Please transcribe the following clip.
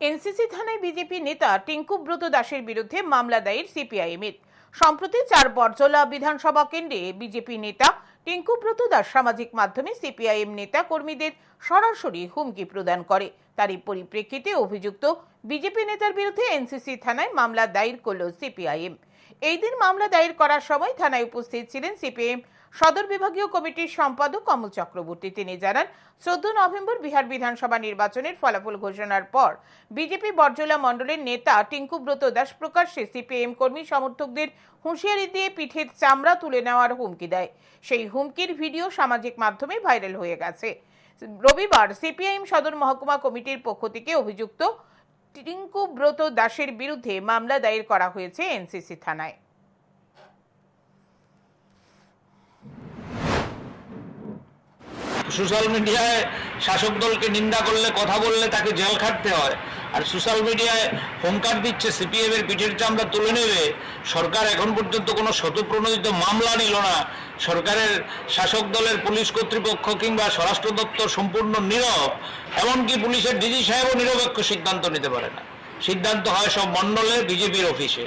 NCC থানায় BJP নেতা টিঙ্কুব্রত দাসের বিরুদ্ধে মামলা দায়ের সিপিআইএমের সম্প্রতি চার বরজলা বিধানসভা কেন্দ্রে বিজেপি নেতা টিঙ্কুব্রত দাস সামাজিক মাধ্যমে সিপিআইএম নেতা কর্মীদের সরাসরি হুমকি প্রদান করে। তারই পরিপ্রেক্ষিতে অভিযুক্ত বিজেপি নেতার বিরুদ্ধে এনসিসি থানায় মামলা দায়ের করল সিপিআইএম এই দিন মামলা দায়ের করার সময় থানায় উপস্থিত ছিলেন সিপিএম সদর বিভাগীয় কমিটির সম্পাদক কমল চক্রবর্তী। তিনি জানান, চোদ্দ নভেম্বর বিহার বিধানসভা নির্বাচনের ফলাফল ঘোষণার পর বিজেপি বর্জলা মণ্ডলের নেতা টিঙ্কু ব্রত দাস প্রকাশ্যে সিপিএম কর্মী সমর্থকদের হুঁশিয়ারি দিয়ে পিঠের চামড়া তুলে নেওয়ার হুমকি দেয়। সেই হুমকির ভিডিও সামাজিক মাধ্যমে ভাইরাল হয়ে গেছে। রবিবার সিপিআইএম সদর মহকুমা কমিটির পক্ষ থেকে অভিযুক্ত টিঙ্কু ব্রত দাসের বিরুদ্ধে মামলা দায়ের করা হয়েছে এনসিসি থানায়। সোশ্যাল মিডিয়ায় শাসক দলকে নিন্দা করলে, কথা বললে তাকে জেল খাটতে হয়। আর সোশ্যাল মিডিয়ায় হোমকার দিচ্ছে সিপিএম এর পিঠের চামড়া তুলে নেবে। সরকার এখন পর্যন্ত কোনো শতপ্রণোদিত মামলা নিল না। সরকারের শাসক দলের পুলিশ কর্তৃপক্ষ কিংবা স্বরাষ্ট্র দপ্তর সম্পূর্ণ নীরব, এমনকি পুলিশের ডিজি সাহেবও নিরপেক্ষ সিদ্ধান্ত নিতে পারে না। সিদ্ধান্ত হয় সব মণ্ডলে, বিজেপির অফিসে।